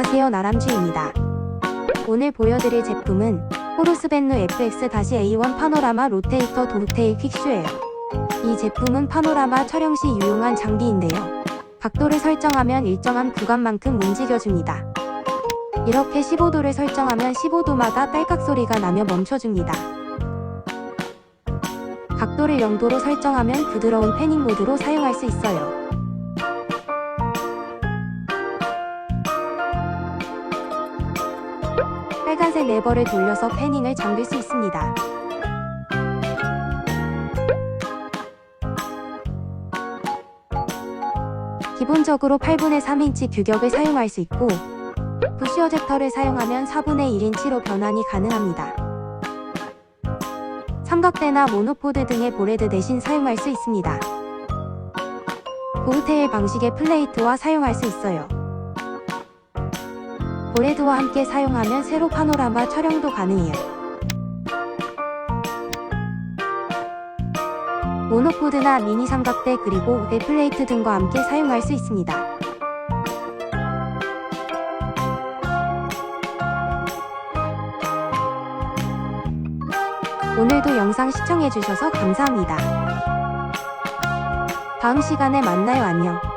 안녕하세요 나람쥐입니다. 오늘 보여드릴 제품은 호르스벤누 FX-A1 파노라마 로테이터 도테일 퀵슈예요. 이 제품은 파노라마 촬영 시 유용한 장비인데요. 각도를 설정하면 일정한 구간만큼 움직여줍니다. 이렇게 15도를 설정하면 15도마다 딸깍 소리가 나며 멈춰줍니다. 각도를 0도로 설정하면 부드러운 패닝 모드로 사용할 수 있어요. 빨간색 레버를 돌려서 패닝을 잠글 수 있습니다. 기본적으로 8분의 3인치 규격을 사용할 수 있고 부시 어댑터를 사용하면 4분의 1인치로 변환이 가능합니다. 삼각대나 모노포드 등의 보레드 대신 사용할 수 있습니다. 도우테일 방식의 플레이트와 사용할 수 있어요. 보레드와 함께 사용하면 세로 파노라마 촬영도 가능해요. 모노포드나 미니 삼각대 그리고 넷플레이트 등과 함께 사용할 수 있습니다. 오늘도 영상 시청해주셔서 감사합니다. 다음 시간에 만나요 안녕.